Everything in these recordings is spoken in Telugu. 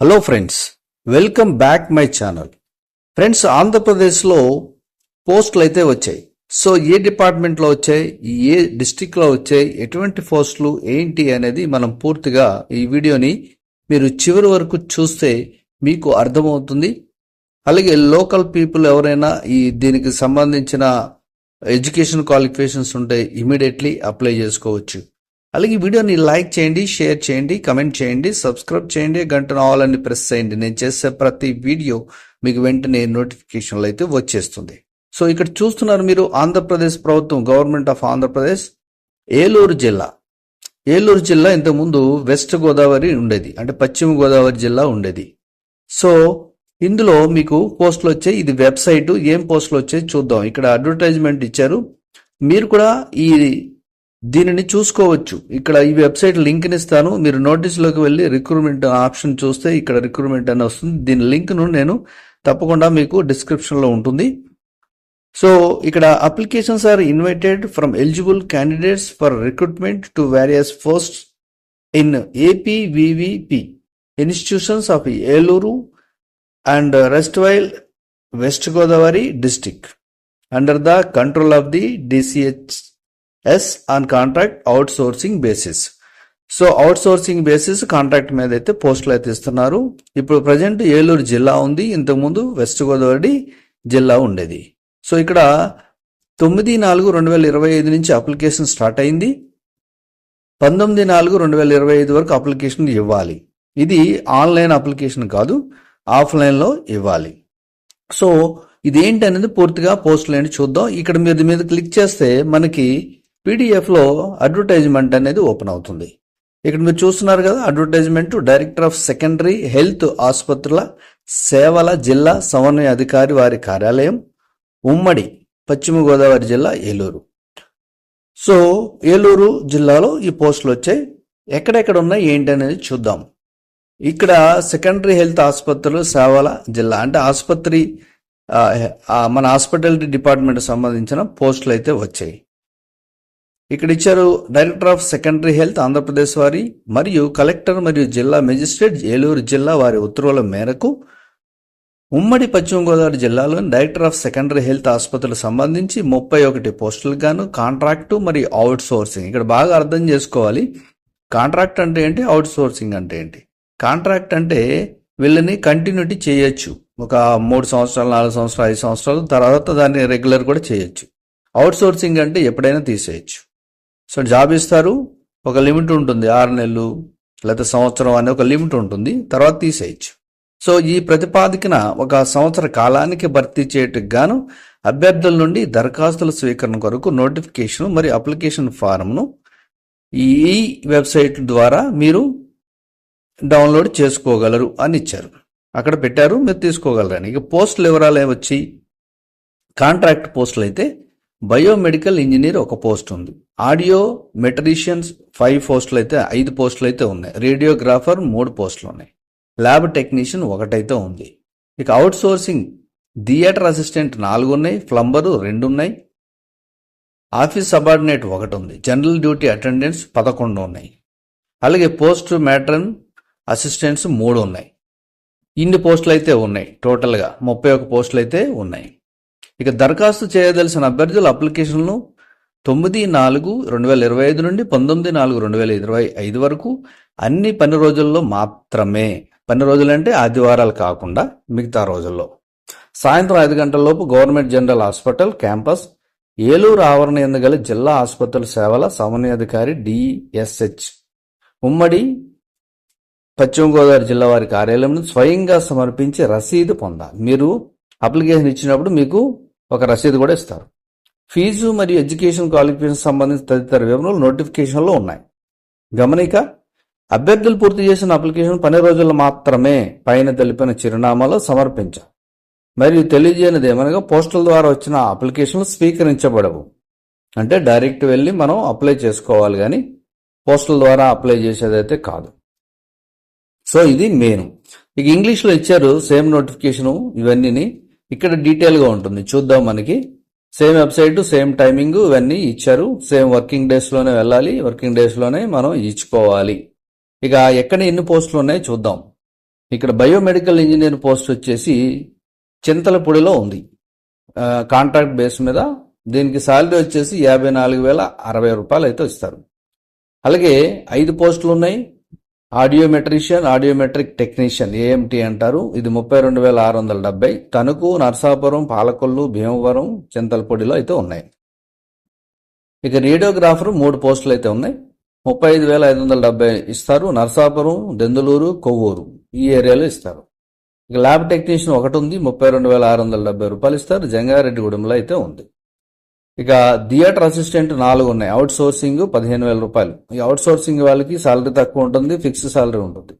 Hello friends welcome back my channel friends ఆంధ్రప్రదేశ్లో పోస్టులు అయితే వచ్చాయి. సో ఏ డిపార్ట్మెంట్లో వచ్చాయి? ఏ డిస్టిక్లో వచ్చాయి? ఎటువంటి పోస్టులు? ఏంటి అనేది మనం పూర్తిగా ఈ వీడియోని మీరు చివరి వరకు చూస్తే మీకు అర్థమవుతుంది. అలాగే లోకల్ పీపుల్ ఎవరైనా ఈ దీనికి సంబంధించిన ఎడ్యుకేషన్ క్వాలిఫికేషన్స్ ఉంటే ఇమీడియట్లీ అప్లై చేసుకోవచ్చు. అలాగే ఈ వీడియోని లైక్ చేయండి షేర్ చేయండి కమెంట్ చేయండి సబ్స్క్రైబ్ చేయండి గంట ఆల్ అని ప్రెస్ చేయండి. నేను చేసే ప్రతి వీడియో మీకు వెంటనే నోటిఫికేషన్లు అయితే వచ్చేస్తుంది. సో ఇక్కడ చూస్తున్నారు మీరు ఆంధ్రప్రదేశ్ ప్రభుత్వం గవర్నమెంట్ ఆఫ్ ఆంధ్రప్రదేశ్ ఏలూరు జిల్లా. ఏలూరు జిల్లా ఇంతకుముందు వెస్ట్ గోదావరి ఉండేది అంటే పశ్చిమ గోదావరి జిల్లా ఉండేది. సో ఇందులో మీకు పోస్టులు వచ్చాయి ఇది వెబ్సైట్ ఏం పోస్టులు వచ్చాయి చూద్దాం. ఇక్కడ అడ్వర్టైజ్మెంట్ ఇచ్చారు. మీరు కూడా ఈ దీనిని చూసుకోవచ్చు. ఇక్కడ ఈ వెబ్సైట్ లింక్ ఇస్తాను. మీరు నోటీసులోకి వెళ్ళి రిక్రూట్మెంట్ ఆప్షన్ చూస్తే ఇక్కడ రిక్రూట్మెంట్ అని వస్తుంది. దీని లింక్ను నేను తప్పకుండా మీకు డిస్క్రిప్షన్లో ఉంటుంది. సో ఇక్కడ applications are invited from eligible candidates for recruitment to various post in APVVP institutions of Eluru and erstwhile west Godavari district. Under the control of the DCH S on contract outsourcing basis so outsourcing basis contract మీద అయితే పోస్టులు అయితే ఇస్తున్నారు. ఇప్పుడు ప్రజెంట్ ఏలూరు జిల్లా ఉంది. ఇంతకుముందు వెస్ట్ గోదావరి జిల్లా ఉండేది. సో ఇక్కడ తొమ్మిది నాలుగు రెండు వేల ఇరవై ఐదు నుంచి అప్లికేషన్ స్టార్ట్ అయింది. పంతొమ్మిది నాలుగు రెండు వేల ఇరవై ఐదు వరకు అప్లికేషన్ ఇవ్వాలి. ఇది ఆన్లైన్ అప్లికేషన్ కాదు ఆఫ్లైన్లో ఇవ్వాలి. సో ఇదేంటి అనేది పూర్తిగా పోస్టులు ఏంటి చూద్దాం. ఇక్కడ మీద మీద క్లిక్ చేస్తే మనకి పీడిఎఫ్లో అడ్వర్టైజ్మెంట్ అనేది ఓపెన్ అవుతుంది. ఇక్కడ మీరు చూస్తున్నారు కదా advertisement director of secondary health ఆసుపత్రుల సేవల జిల్లా సమన్వయ అధికారి వారి కార్యాలయం ఉమ్మడి పశ్చిమ గోదావరి జిల్లా ఏలూరు. సో ఏలూరు జిల్లాలో ఈ పోస్టులు వచ్చాయి. ఎక్కడెక్కడ ఉన్నాయి ఏంటి అనేది చూద్దాం. ఇక్కడ సెకండరీ హెల్త్ ఆసుపత్రులు సేవల జిల్లా అంటే ఆసుపత్రి మన హాస్పిటాలిటీ డిపార్ట్మెంట్ సంబంధించిన పోస్టులు అయితే వచ్చాయి. ఇక్కడ ఇచ్చారు director of secondary health Andhra Pradesh వారి మరియు కలెక్టర్ మరియు జిల్లా మెజిస్ట్రేట్ ఏలూరు జిల్లా వారి ఉత్తర్వుల మేరకు ఉమ్మడి పశ్చిమ గోదావరి జిల్లాలోని డైరెక్టర్ ఆఫ్ సెకండరీ హెల్త్ ఆసుపత్రులకు సంబంధించి ముప్పై ఒకటి పోస్టులకు గాను కాంట్రాక్టు మరియు అవుట్ సోర్సింగ్ ఇక్కడ బాగా అర్థం చేసుకోవాలి. కాంట్రాక్ట్ అంటే ఏంటి? అవుట్ సోర్సింగ్ అంటే ఏంటి? కాంట్రాక్ట్ అంటే వీళ్ళని కంటిన్యూటీ చేయొచ్చు. ఒక మూడు సంవత్సరాలు నాలుగు సంవత్సరాలు ఐదు సంవత్సరాలు తర్వాత దాన్ని రెగ్యులర్ కూడా చేయొచ్చు. అవుట్ సోర్సింగ్ అంటే ఎప్పుడైనా తీసేయచ్చు. సో జాబ్ ఇస్తారు ఒక లిమిట్ ఉంటుంది ఆరు నెలలు లేకపోతే సంవత్సరం అనే ఒక లిమిట్ ఉంటుంది తర్వాత తీసేయచ్చు. సో ఈ ప్రతిపాదికన ఒక సంవత్సర కాలానికి భర్తీ చేయటకు గాను అభ్యర్థుల నుండి దరఖాస్తుల స్వీకరణ కొరకు నోటిఫికేషన్ మరియు అప్లికేషన్ ఫారంను ఈ వెబ్సైట్ ద్వారా మీరు డౌన్లోడ్ చేసుకోగలరు అని ఇచ్చారు. అక్కడ పెట్టారు మీరు తీసుకోగలరని. ఇక పోస్టుల వివరాలు వచ్చి కాంట్రాక్ట్ పోస్టులు అయితే బయోమెడికల్ ఇంజనీర్ ఒక పోస్ట్ ఉంది. ఆడియో మెటరీషియన్స్ ఫైవ్ పోస్టులు అయితే ఐదు పోస్టులు అయితే ఉన్నాయి. రేడియోగ్రాఫర్ మూడు పోస్టులు ఉన్నాయి ల్యాబ్ టెక్నీషియన్ ఒకటైతే ఉంది. ఇక అవుట్ సోర్సింగ్ థియేటర్ అసిస్టెంట్ నాలుగు ఉన్నాయి ప్లంబరు రెండు ఉన్నాయి ఆఫీస్ సబార్డినేట్ ఒకటి ఉంది జనరల్ డ్యూటీ అటెండెన్స్ పదకొండు ఉన్నాయి అలాగే పోస్ట్ మ్యాట్రన్ అసిస్టెంట్స్ మూడు ఉన్నాయి ఇన్ని పోస్టులు అయితే ఉన్నాయి. టోటల్గా ముప్పై ఒక పోస్టులు అయితే ఉన్నాయి. ఇక దరఖాస్తు చేయదలసిన అభ్యర్థుల అప్లికేషన్లు తొమ్మిది నాలుగు రెండు వేల ఇరవై ఐదు నుండి పంతొమ్మిది నాలుగు రెండు వేల ఇరవై ఐదు వరకు అన్ని పని రోజుల్లో మాత్రమే. పని రోజులంటే ఆదివారాలు కాకుండా మిగతా రోజుల్లో. సాయంత్రం ఐదు గంటలలోపు government general hospital campus Eluru ఆవరణ ఎందుగల జిల్లా ఆసుపత్రుల సేవల సమన్వయాధికారి డిఎస్హెచ్. ఉమ్మడి పశ్చిమ గోదావరి జిల్లా వారి కార్యాలయం స్వయంగా సమర్పించి రసీదు పొందాలి. మీరు అప్లికేషన్ ఇచ్చినప్పుడు మీకు ఒక రసీదు కూడా ఇస్తారు. ఫీజు మరియు ఎడ్యుకేషన్ క్వాలిఫికేషన్ సంబంధించిన తదితర వివరాలు నోటిఫికేషన్లో ఉన్నాయి. గమనిక అభ్యర్థులు పూర్తి చేసిన అప్లికేషన్ పని రోజుల్లో మాత్రమే పైన తెలిపిన చిరునామాలో సమర్పించాలి మరియు తెలియజేయనిది ఏమనగా పోస్టల్ ద్వారా వచ్చిన అప్లికేషన్లు స్వీకరించబడవు. అంటే డైరెక్ట్ వెళ్ళి మనం అప్లై చేసుకోవాలి కానీ పోస్టల్ ద్వారా అప్లై చేసేదైతే కాదు. సో ఇది మెయిన్. ఇక ఇంగ్లీష్లో ఇచ్చారు సేమ్ నోటిఫికేషన్ ఇవన్నీ ఇక్కడ డీటెయిల్గా ఉంటుంది. చూద్దాం మనకి. సేమ్ వెబ్సైట్ సేమ్ టైమింగ్ ఇవన్నీ ఇచ్చారు. సేమ్ వర్కింగ్ డేస్లోనే వెళ్ళాలి. వర్కింగ్ డేస్లోనే మనం ఇచ్చుకోవాలి. ఇక ఎక్కడ ఎన్ని పోస్టులు ఉన్నాయో చూద్దాం. ఇక్కడ బయోమెడికల్ ఇంజనీర్ పోస్ట్ వచ్చేసి చింతలపూడిలో ఉంది. కాంట్రాక్ట్ బేస్ మీద దీనికి శాలరీ వచ్చేసి యాభై నాలుగు వేల అరవై రూపాయలు అయితే ఇస్తారు. అలాగే ఐదు పోస్టులు ఉన్నాయి. ఆడియోమెట్రిషియన్ ఆడియోమెట్రిక్ టెక్నీషియన్ ఏఎంటీ అంటారు. ఇది ముప్పై రెండు వేల ఆరు వందల డెబ్బై. తణుకు నర్సాపురం పాలకొల్లు భీమవరం చింతలపూడిలో అయితే ఉన్నాయి. ఇక రేడియోగ్రాఫర్ మూడు పోస్టులు అయితే ఉన్నాయి. ముప్పై ఐదు వేల ఐదు వందల డెబ్బై ఇస్తారు. నర్సాపురం దెందులూరు కొవ్వూరు ఈ ఏరియాలో ఇస్తారు. ఇక ల్యాబ్ టెక్నీషియన్ ఒకటి ఉంది. ముప్పై రెండు వేల ఆరు వందల డెబ్బై రూపాయలు ఇస్తారు. జంగారెడ్డిగూడెంలో అయితే ఉంది. ఇక థియేటర్ అసిస్టెంట్ నాలుగు ఉన్నాయి. అవుట్ సోర్సింగ్ పదిహేను వేల రూపాయలు. ఈ అవుట్ సోర్సింగ్ వాళ్ళకి సాలరీ తక్కువ ఉంటుంది ఫిక్స్ సాలరీ ఉంటుంది.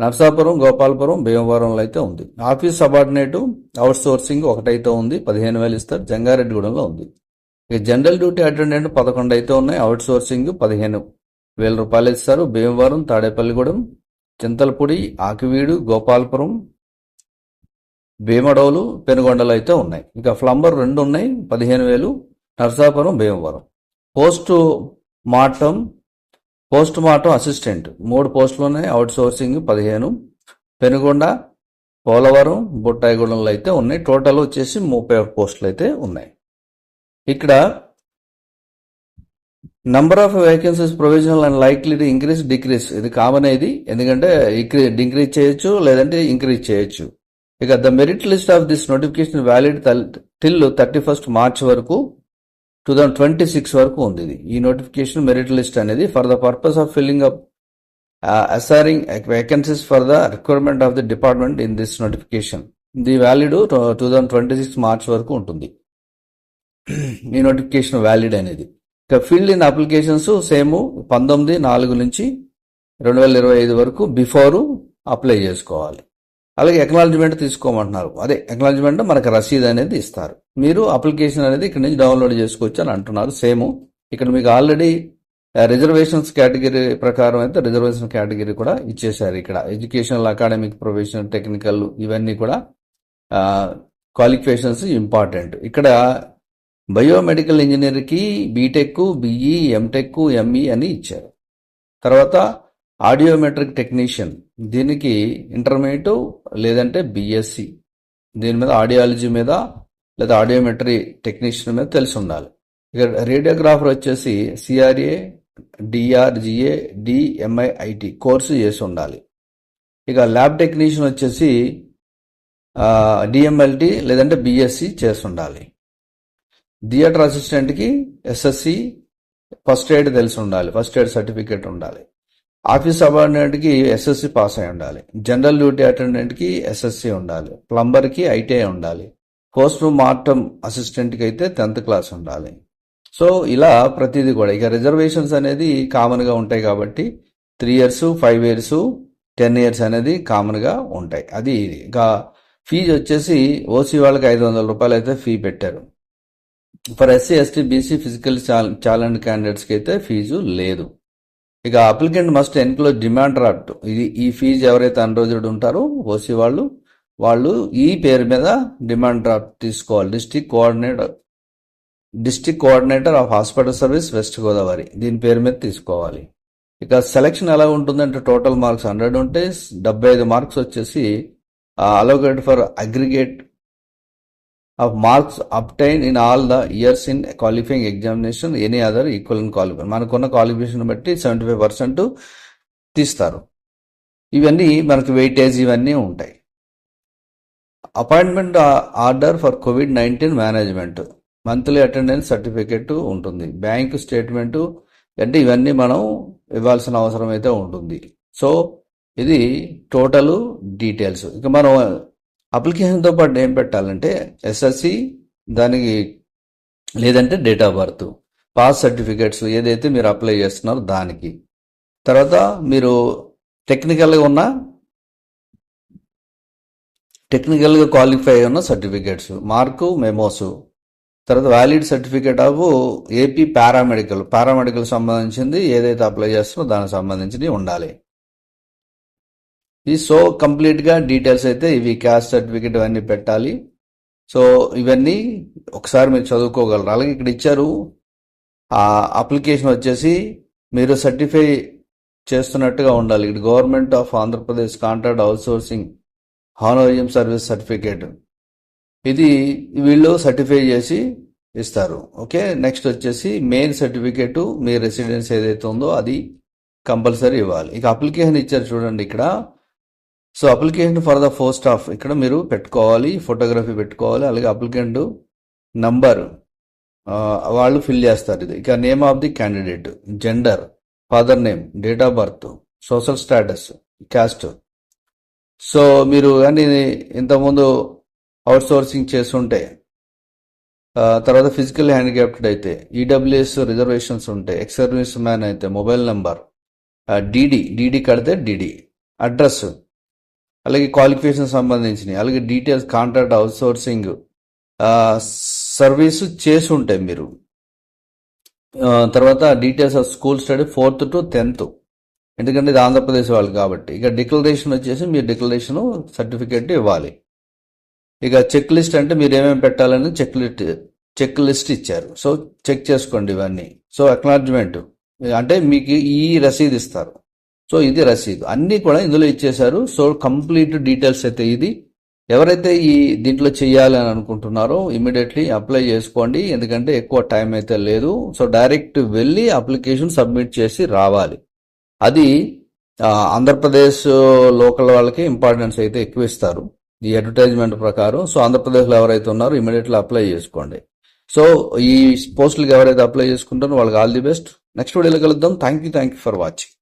నర్సాపురం గోపాలపురం భీమవరంలో అయితే ఉంది. ఆఫీస్ సబార్డినేటు అవుట్ సోర్సింగ్ ఒకటైతే ఉంది పదిహేను వేలు ఇస్తారు. జంగారెడ్డిగూడెంలో ఉంది. ఇక జనరల్ డ్యూటీ అటెండెంట్ పదకొండు అయితే ఉన్నాయి అవుట్ సోర్సింగ్ పదిహేను వేల రూపాయలు ఇస్తారు. భీమవరం తాడేపల్లిగూడెం చింతలపూడి ఆకివీడు గోపాలపురం భీమడోలు పెనుగొండలు అయితే ఉన్నాయి. ఇక ఫ్లంబర్ రెండు ఉన్నాయి పదిహేను వేలు. Narsapuram Bhimavaram. Post mortem post mortem assistant. మూడు పోస్టులు ఉన్నాయి అవుట్ సోర్సింగ్ పదిహేను. పెనుగొండ పోలవరం బుట్టాయిగూడెంలో అయితే ఉన్నాయి. టోటల్ వచ్చేసి ముప్పై ఒక్క పోస్టులు అయితే ఉన్నాయి. ఇక్కడ number of vacancies provisional and likely to increase decrease. ఇది కామన్ ఇది. ఎందుకంటే డిక్రీజ్ చేయొచ్చు లేదంటే ఇంక్రీజ్ చేయొచ్చు. ఇక the merit list of this notification valid till thirty first March వరకు టూ థౌజండ్ ట్వంటీ సిక్స్ వరకు ఉంది ఇది. ఈ నోటిఫికేషన్ మెరిట్ లిస్ట్ అనేది for the purpose of filling up occurring vacancies for the requirement of the department in this notification the valid two thousand twenty six March వరకు ఉంటుంది. ఈ నోటిఫికేషన్ వ్యాలిడ్ అనేది. ఇక ఫీల్డ్ ఇన్ అప్లికేషన్స్ సేమ్ పంతొమ్మిది నాలుగు నుంచి రెండు వేల ఇరవై ఐదు వరకు బిఫోరు అప్లై చేసుకోవాలి. అలాగే ఎక్నాలజ్మెంట్ తీసుకోమంటున్నారు. అదే ఎక్నాలజ్మెంట్ మనకు రసీదు అనేది ఇస్తారు. మీరు అప్లికేషన్ అనేది ఇక్కడ నుంచి డౌన్లోడ్ చేసుకోవచ్చు అని అంటున్నారు. సేమ్ ఇక్కడ మీకు ఆల్రెడీ రిజర్వేషన్స్ కేటగిరీ ప్రకారం అయితే రిజర్వేషన్ కేటగిరీ కూడా ఇచ్చేశారు ఇక్కడ. ఎడ్యుకేషనల్ అకాడమిక్ ప్రొఫెషనల్ టెక్నికల్ ఇవన్నీ కూడా క్వాలిఫికేషన్స్ ఇంపార్టెంట్ ఇక్కడ బయోమెడికల్ ఇంజనీర్కి బీటెక్ బిఈ ఎంటెక్ ఎంఈ అని ఇచ్చారు. తర్వాత ఆడియోమెట్రిక్ టెక్నీషియన్ దీనికి ఇంటర్మీడియట్ లేదంటే బిఎస్సి దీని మీద ఆడియాలజీ మీద లేదా ఆడియోమెట్రీ టెక్నీషియన్ మీద తెలిసి ఉండాలి. ఇక రేడియోగ్రాఫర్ వచ్చేసి సిఆర్ఏ డిఆర్జిఏ డిఎంఐఐటి కోర్సు చేసి ఉండాలి. ఇక ల్యాబ్ టెక్నీషియన్ వచ్చేసి డిఎంఎల్టీ లేదంటే బిఎస్సి చేసి ఉండాలి. థియేటర్ అసిస్టెంట్కి ఎస్ఎస్సి ఫస్ట్ ఎయిడ్ తెలిసి ఉండాలి. ఫస్ట్ ఎయిడ్ సర్టిఫికేట్ ఉండాలి. ఆఫీస్ అబార్డినేట్కి ఎస్ఎస్సి పాస్ అయి ఉండాలి. జనరల్ డ్యూటీ అటెండెంట్కి ఎస్ఎస్సి ఉండాలి. ప్లంబర్కి ఐటీఐ ఉండాలి. పోస్ట్ మార్టం అసిస్టెంట్కి అయితే టెన్త్ క్లాస్ ఉండాలి. సో ఇలా ప్రతిదీ కూడా. ఇక రిజర్వేషన్స్ అనేది కామన్గా ఉంటాయి కాబట్టి three years five years ten years అనేది కామన్గా ఉంటాయి. అది ఇక ఫీజు వచ్చేసి ఓసీ వాళ్ళకి ఐదు వందల రూపాయలు అయితే ఫీ పెట్టారు. For SC ST BC physical challenge క్యాండిడేట్స్కి అయితే ఫీజు లేదు. ఇక applicant must enclose demand draft ఇది ఈ ఫీజు ఎవరైతే అన్రోజుడ్ ఉంటారో ఓసీ వాళ్ళు వాళ్ళు ఈ పేరు మీద డిమాండ్ డ్రాఫ్ట్ తీసుకోవాలి. District coordinator district coordinator of hospital service west Godavari దీని పేరు మీద తీసుకోవాలి. ఇక సెలక్షన్ ఎలా ఉంటుందంటే టోటల్ మార్క్స్ హండ్రెడ్ ఉంటే డెబ్బై ఐదు మార్క్స్ వచ్చేసి allocate for aggregate of marks obtain in all the years in qualifying examination any other equal in qualify మనకున్న క్వాలిఫికేషన్ బట్టి సెవెంటీ ఫైవ్ పర్సెంట్ తీస్తారు. ఇవన్నీ మనకు వెయిటేజ్ ఇవన్నీ ఉంటాయి. Appointment order for COVID nineteen management monthly attendance certificate ఉంటుంది. బ్యాంక్ స్టేట్మెంటు అంటే ఇవన్నీ మనం ఇవ్వాల్సిన అవసరం అయితే ఉంటుంది. సో ఇది టోటల్ డీటెయిల్స్ ఇక మనం అప్లికేషన్తో పాటు ఏం పెట్టాలంటే ఎస్ఎస్సి దానికి లేదంటే date of birth pass certificates ఏదైతే మీరు అప్లై చేస్తున్నారో దానికి. తర్వాత మీరు టెక్నికల్గా ఉన్న టెక్నికల్గా క్వాలిఫై ఉన్న సర్టిఫికేట్స్ మార్కు మెమోస్. తర్వాత valid certificate of AP paramedical paramedical సంబంధించింది ఏదైతే అప్లై చేస్తున్నారో దానికి సంబంధించినవి ఉండాలి. ఈ సో కంప్లీట్గా డీటెయిల్స్ అయితే ఇవి క్యాస్ట్ సర్టిఫికేట్ ఇవన్నీ పెట్టాలి. సో ఇవన్నీ ఒకసారి మీరు చదువుకోగలరు. అలాగే ఇక్కడ ఇచ్చారు ఆ అప్లికేషన్ వచ్చేసి మీరు సర్టిఫై చేస్తున్నట్టుగా ఉండాలి. ఇక్కడ government of Andhra Pradesh contract outsourcing honorarium service certificate. ఇది వీళ్ళు సర్టిఫై చేసి ఇస్తారు. ఓకే? నెక్స్ట్ వచ్చేసి మెయిన్ సర్టిఫికేట్ మీ రెసిడెన్స్ ఏదైతే ఉందో అది కంపల్సరీ ఇవ్వాలి. ఇక అప్లికేషన్ ఇచ్చారు చూడండి ఇక్కడ. So application for the post of ఇక్కడ మీరు పెట్టుకోవాలి ఫోటోగ్రఫీ పెట్టుకోవాలి అలాగే అప్లికెంట్ నంబర్ వాళ్ళు ఫిల్ చేస్తారు ఇది. ఇక name of the candidate gender father name date of birth social status caste. So మీరు కానీ ఇంతకుముందు అవుట్ సోర్సింగ్ చేస్తుంటే తర్వాత ఫిజికల్ హ్యాండిక్యాప్టెడ్ అయితే ఈడబ్ల్యూఎస్ రిజర్వేషన్స్ ఉంటాయి ఎక్స్ సర్వీస్ మ్యాన్ అయితే మొబైల్ నెంబర్ డిడి డిడి కడితే డిడి అడ్రస్ అలాగే క్వాలిఫికేషన్ సంబంధించినవి అలాగే details contract outsourcing service చేసి ఉంటాయి మీరు. తర్వాత details of school study fourth to tenth ఎందుకంటే ఇది ఆంధ్రప్రదేశ్ వాళ్ళు కాబట్టి. ఇక డిక్లరేషన్ వచ్చేసి మీరు డిక్లరేషన్ సర్టిఫికేట్ ఇవ్వాలి. ఇక చెక్ లిస్ట్ అంటే మీరు ఏమేమి పెట్టాలని చెక్ లిస్ట్ చెక్ లిస్ట్ ఇచ్చారు. సో చెక్ చేసుకోండి ఇవన్నీ. సో అక్నాలజ్మెంట్ అంటే మీకు ఈ రసీదు ఇస్తారు. సో ఇది రసీదు. అన్నీ కూడా ఇందులో ఇచ్చేశారు. సో కంప్లీట్ డీటెయిల్స్ అయితే ఇది. ఎవరైతే ఈ దీంట్లో చేయాలి అని అనుకుంటున్నారో ఇమీడియట్లీ అప్లై చేసుకోండి. ఎందుకంటే ఎక్కువ టైం అయితే లేదు. సో డైరెక్ట్ వెళ్ళి అప్లికేషన్ సబ్మిట్ చేసి రావాలి. అది ఆంధ్రప్రదేశ్ లోకల్ వాళ్ళకి ఇంపార్టెన్స్ అయితే ఎక్కువ ఇస్తారు. ఈ అడ్వర్టైజ్మెంట్ ప్రకారం. సో ఆంధ్రప్రదేశ్లో ఎవరైతే ఉన్నారో ఇమీడియట్లీ అప్లై చేసుకోండి. సో ఈ పోస్టులకు ఎవరైతే అప్లై చేసుకుంటారో వాళ్ళకి ఆల్ ది బెస్ట్. నెక్స్ట్ వీడియోలో కలుద్దాం. Thank you thank you for watching